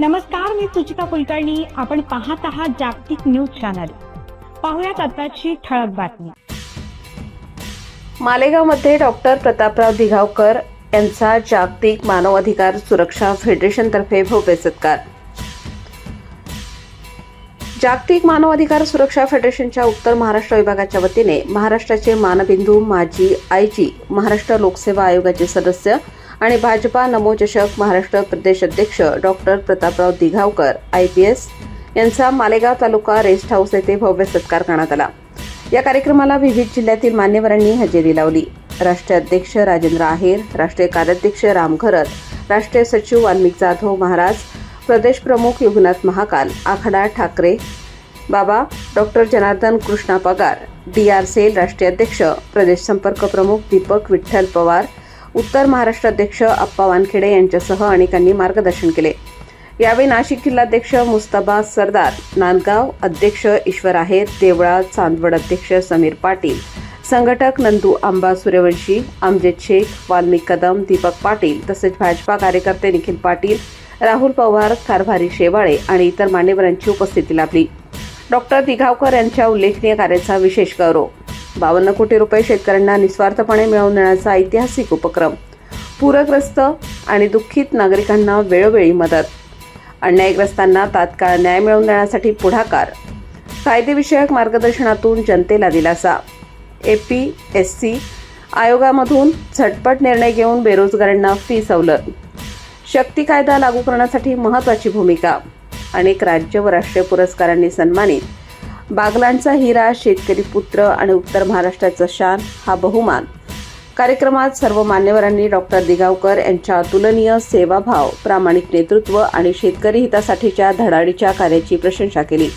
नमस्कार मी सुचिता कुलकर्णी. आपण पाहत आहात जागतिक न्यूज चॅनल. पाहुयात आताची ठळक बातमी. मालेगावमध्ये डॉक्टर प्रतापराव दिघावकर यांचा जागतिक मानवाधिकार सुरक्षा फेडरेशनतर्फे भव्य सत्कार. जागतिक मानवाधिकार सुरक्षा फेडरेशनच्या उत्तर महाराष्ट्र विभागाच्या वतीने महाराष्ट्राचे मानबिंदू माजी आयजी महाराष्ट्र लोकसेवा आयोगाचे सदस्य आणि भाजपा नमोचषक महाराष्ट्र प्रदेश अध्यक्ष doctor Prataprao Dighavkar I P S यांचा मालेगाव तालुका रेस्ट हाऊस येथे भव्य सत्कार करण्यात आला. या कार्यक्रमाला विविध जिल्ह्यातील मान्यवरांनी हजेरी लावली. राष्ट्रीय अध्यक्ष राजेंद्र आहेर राष्ट्रीय कार्याध्यक्ष राम घरत राष्ट्रीय सचिव वाल्मिक जाधव महाराज प्रदेश प्रमुख युगनाथ महाकाल आखाडा ठाकरे बाबा डॉक्टर जनार्दन कृष्णा पगार डी आर सेल राष्ट्रीय अध्यक्ष प्रदेश संपर्क प्रमुख दीपक विठ्ठल पवार उत्तर महाराष्ट्र अध्यक्ष अप्पा वानखेडे यांच्यासह अनेकांनी मार्गदर्शन केले. यावेळी नाशिक जिल्हाध्यक्ष मुस्तबा सरदार नांदगाव अध्यक्ष ईश्वर आहेर देवळा चांदवड अध्यक्ष समीर पाटील संघटक नंदू आंबा सूर्यवंशी अमजेद शेख वाल्मिक कदम दीपक पाटील तसेच भाजपा कार्यकर्ते निखिल पाटील राहुल पवार कारभारी शेवाळे आणि इतर मान्यवरांची उपस्थिती लाभली. डॉक्टर दिघावकर यांच्या उल्लेखनीय कार्याचा विशेष गौरव बावन्न कोटी रुपये शेतकऱ्यांना निस्वार्थपणे मिळवून देण्याचा ऐतिहासिक उपक्रम. पूरग्रस्त आणि दुःखित नागरिकांना वेळोवेळी मदत. अन्यायग्रस्तांना तात्काळ न्याय मिळवून देण्यासाठी पुढाकार. कायदेविषयक मार्गदर्शनातून जनतेला दिलासा. ए पी एस सी आयोगामधून झटपट निर्णय घेऊन बेरोजगारांना फी सवलत. शक्ती कायदा लागू करण्यासाठी महत्त्वाची भूमिका. अनेक राज्य व राष्ट्रीय पुरस्कारांनी सन्मानित. बागलांचा हिरा शेतकरी पुत्र आणि उत्तर महाराष्ट्राचा शान हा बहुमान. कार्यक्रमात सर्व मान्यवरांनी डॉक्टर दिगावकर यांच्या अतुलनीय सेवाभाव प्रामाणिक नेतृत्व आणि शेतकरी हितासाठीच्या धडाडीच्या कार्याची प्रशंसा केली.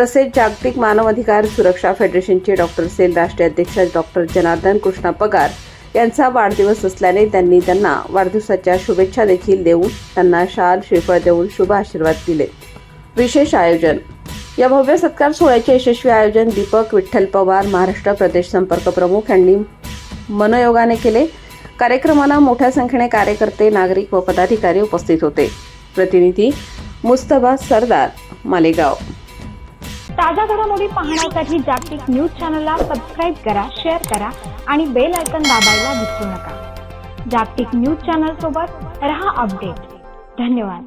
तसेच जागतिक मानवाधिकार सुरक्षा फेडरेशनचे डॉक्टर सेल राष्ट्रीय अध्यक्ष डॉक्टर जनार्दन कृष्णा पगार यांचा वाढदिवस असल्याने त्यांनी त्यांना वाढदिवसाच्या शुभेच्छा देखील देऊन त्यांना शाल श्रीफळ देऊन शुभ आशीर्वाद दिले. विशेष आयोजन या भव्य सत्कार सोहळ्याचे यशस्वी आयोजन दीपक विठ्ठल पवार महाराष्ट्र प्रदेश संपर्क प्रमुख यांनी मनयोगाने केले. कार्यक्रमाला मोठ्या संख्येने कार्यकर्ते नागरिक व पदाधिकारी उपस्थित होते. प्रतिनिधी मुस्तबा सरदार मालेगाव. ताज्या घडामोडी पाहण्यासाठी जागतिक न्यूज चॅनलला सबस्क्राईब करा शेअर करा आणि बेल आयकन दाबायला विसरू नका. जागतिक न्यूज चॅनल सोबत रहा अपडेट. धन्यवाद.